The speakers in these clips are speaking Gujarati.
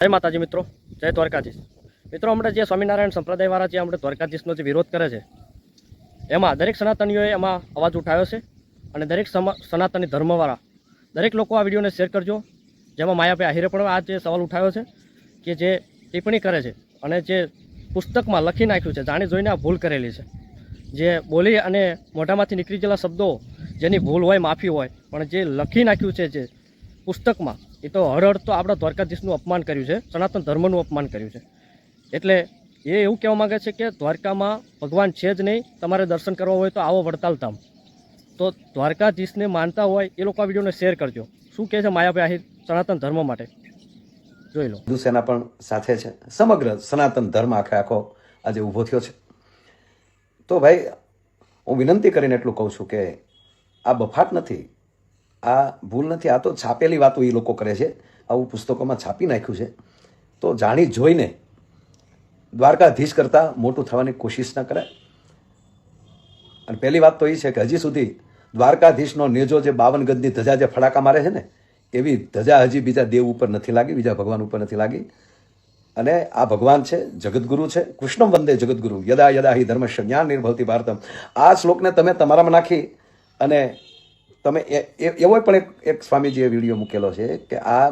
જય માતાજી મિત્રો, જય દ્વારકાધીશ. મિત્રો, હમણાં જે સ્વામિનારાયણ સંપ્રદાયવાળા જે હમણાં દ્વારકાધીશનો જે વિરોધ કરે છે, એમાં દરેક સનાતનીઓએ એમાં અવાજ ઉઠાવ્યો છે અને દરેક સનાતની ધર્મવાળા દરેક લોકો આ વિડીયોને શેર કરજો. જેમાં માયાભાઈ આહિરે પણ આ જે સવાલ ઉઠાવ્યો છે કે જે ટિપ્પણી કરે છે અને જે પુસ્તકમાં લખી નાખ્યું છે, જાણી જોઈને આ ભૂલ કરેલી છે. જે બોલી અને મોઢામાંથી નીકળી ગયેલા શબ્દો, જેની ભૂલ હોય, માફી હોય, પણ જે લખી નાખ્યું છે જે પુસ્તકમાં, એ તો હરહર તો આપણા દ્વારકાધીશનું અપમાન કર્યું છે, સનાતન ધર્મનું અપમાન કર્યું છે. એટલે એ એવું કહેવા માંગે છે કે દ્વારકામાં ભગવાન છે જ નહીં, તમારે દર્શન કરવા હોય તો આવો વડતાલ ધામ તો દ્વારકાધીશને માનતા હોય એ લોકો આ વિડીયોને શેર કરજો. શું કહે છે માયાભાઈ આહિર સનાતન ધર્મ માટે? જોઈ લો. હિન્દુ પણ સાથે છે. સમગ્ર સનાતન ધર્મ આખે આખો આજે ઊભો થયો છે. તો ભાઈ, હું વિનંતી કરીને એટલું કહું છું કે આ બફાટ નથી. આ ભૂલ નથી. આ તો છાપેલી વાતો એ લોકો કરે છે. આવું પુસ્તકોમાં છાપી નાખ્યું છે. તો જાણી જોઈને દ્વારકાધીશ કરતાં મોટું થવાની કોશિશ ન કરાય. અને પહેલી વાત તો એ છે કે હજી સુધી દ્વારકાધીશનો નેજો જે બાવન ગજની ધજા જે ફડાકા મારે છે ને, એવી ધજા હજી બીજા દેવ ઉપર નથી લાગી, બીજા ભગવાન ઉપર નથી લાગી. અને આ ભગવાન છે જગતગુરુ છે, કૃષ્ણમ વંદે જગદગુરુ. યદા યદા હિ ધર્મશ જ્ઞાન નિર્ભવતી ભારતમ. આ શ્લોકને તમે તમારામાં નાખી અને તમે એવો પણ એક એક સ્વામીજીએ વીડિયો મૂકેલો છે કે આ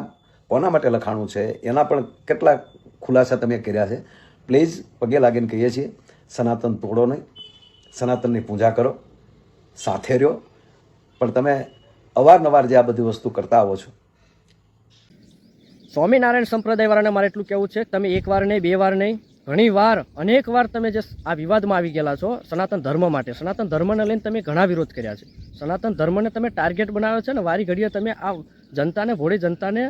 કોના માટે લખાણું છે? એના પણ કેટલા ખુલાસા તમે કર્યા છે? પ્લીઝ પગે લાગીને કહીએ છીએ, સનાતન તોડો નહીં, સનાતનની પૂજા કરો, સાથે રહ્યો. પણ તમે અવારનવાર જે આ બધી વસ્તુ કરતા આવો છો. સ્વામિનારાયણ સંપ્રદાયવાળાને મારે એટલું કહેવું છે, તમે એક વાર નહીં, બે વાર નહીં ઘણી અનેકવાર તમે જે આ વિવાદમાં આવી ગયેલા છો, સનાતન ધર્મ માટે, સનાતન ધર્મને લઈને તમે ઘણા વિરોધ કર્યા છે. સનાતન ધર્મને તમે ટાર્ગેટ બનાવ્યો છે ને, વારી ઘડીએ તમે આ જનતાને, ભોળી જનતાને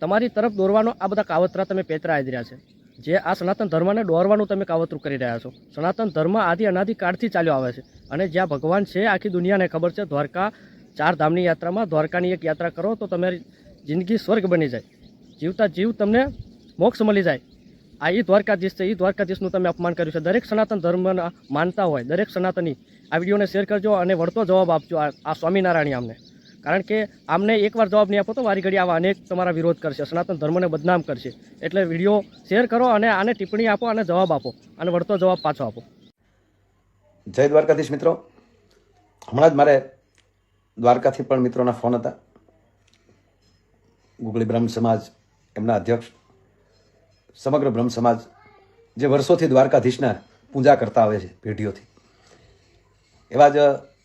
તમારી તરફ દોરવાનો આ બધા કાવતરા તમે પેતરાઈ રહ્યા છે. જે આ સનાતન ધર્મને દોરવાનું તમે કાવતરું કરી રહ્યા છો. સનાતન ધર્મ આદિ અનાદિ કાળથી ચાલ્યો આવે છે. અને જ્યાં ભગવાન છે, આખી દુનિયાને ખબર છે, દ્વારકા ચાર ધામની યાત્રામાં દ્વારકાની એક યાત્રા કરો તો તમારી જિંદગી સ્વર્ગ બની જાય. જીવતા જીવ તમને મોક્ષ મળી જાય. આ એ દ્વારકાધીશ છે. એ દ્વારકાધીશનું તમે અપમાન કર્યું છે. દરેક સનાતન ધર્મના માનતા હોય, દરેક સનાતની, આ વિડીયોને શેર કરજો અને વળતો જવાબ આપજો આ સ્વામિનારાયણ આમને. કારણ કે આમને એકવાર જવાબ નહીં આપો તો વારી ઘડી આવા અનેક તમારા વિરોધ કરશે. સનાતન ધર્મને બદનામ કરશે. એટલે વીડિયો શેર કરો અને આને ટિપ્પણી આપો અને જવાબ આપો અને વળતો જવાબ પાછો આપો. જય દ્વારકાધીશ મિત્રો. હમણાં જ મારે દ્વારકાથી પણ મિત્રોના ફોન હતા. ગુગળી બ્રહ્મ સમાજ એમના અધ્યક્ષ સમગ્ર બ્રહ્મ સમાજ જે વર્ષોથી દ્વારકાધીશના પૂજા કરતા આવે છે પેઢીઓથી એવા જ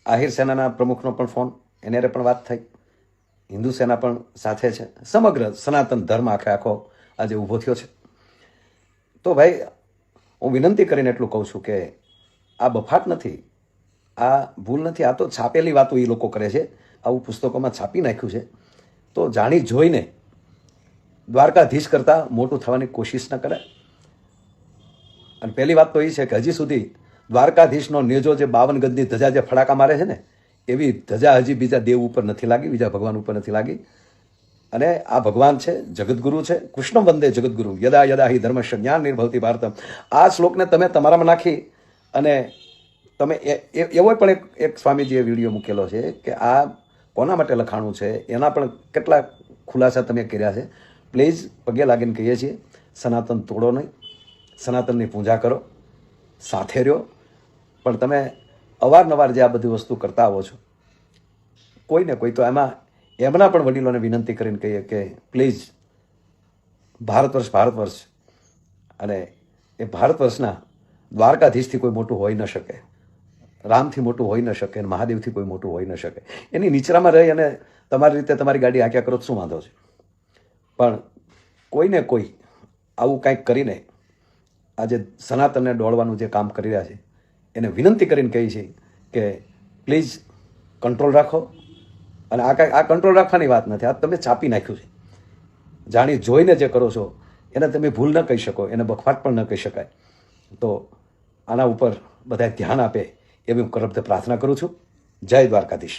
આહિર સેનાના પ્રમુખનો પણ ફોન, એને હારે પણ વાત થઈ. હિન્દુ સેના પણ સાથે છે. સમગ્ર સનાતન ધર્મ આખે આખો આજે ઊભો થયો છે. તો ભાઈ, હું વિનંતી કરીને એટલું કહું છું કે આ બફાટ નથી, આ ભૂલ નથી, આ તો છાપેલી વાતો એ લોકો કરે છે. આવું પુસ્તકોમાં છાપી નાખ્યું છે. તો જાણી જોઈને દ્વારકાધીશ કરતાં મોટું થવાની કોશિશ ન કરાય અને પહેલી વાત તો એ છે કે હજી સુધી દ્વારકાધીશનો નેજો જે બાવન ગજની ધજા જે ફડાકા મારે છે ને, એવી ધજા હજી બીજા દેવ ઉપર નથી લાગી, બીજા ભગવાન ઉપર નથી લાગી. અને આ ભગવાન છે જગતગુરુ છે, કૃષ્ણ વંદે જગતગુરુ યદા યદા હિ ધર્મશ જ્ઞાન નિર્ભવતી ભારતમ. આ શ્લોકને તમે તમારામાં નાખી અને તમે એવો પણ એક એક સ્વામીજીએ વીડિયો મૂકેલો છે કે આ કોના માટે લખાણું છે, એના પણ કેટલા ખુલાસા તમે કર્યા છે. પ્લીઝ પગે લાગીને કહીએ છીએ, સનાતન તોડો નહીં, સનાતનની પૂજા કરો, સાથે રહ્યો. પણ તમે અવારનવાર જે આ બધી વસ્તુ કરતા આવો છો, કોઈને કોઈ તો એમાં, એમના પણ વડીલોને વિનંતી કરીને કહીએ કે પ્લીઝ, ભારત વર્ષ ભારત વર્ષ. અને એ ભારત વર્ષના દ્વારકાધીશથી કોઈ મોટું હોઈ ન શકે, રામથી મોટું હોઈ ન શકે, અને મહાદેવથી કોઈ મોટું હોઈ ન શકે. એની નીચરામાં રહી અને તમારી રીતે તમારી ગાડી આંક્યા કરો શું વાંધો છે? પણ કોઈને કોઈ આવું કાંઈક કરીને આજે સનાતનને દોડવાનું જે કામ કરી રહ્યા છે, એને વિનંતી કરીને કહી છે કે પ્લીઝ કંટ્રોલ રાખો. અને આ કાંઈ આ કંટ્રોલ રાખવાની વાત નથી, આ તમે છાપી નાખ્યું છે. જાણી જોઈને જે કરો છો, એને તમે ભૂલ ન કહી શકો, એને બખવાટ પણ ન કહી શકાય. તો આના ઉપર બધા ધ્યાન આપે એવી હું કરબદ્ધ પ્રાર્થના કરું છું. જય દ્વારકાધીશ.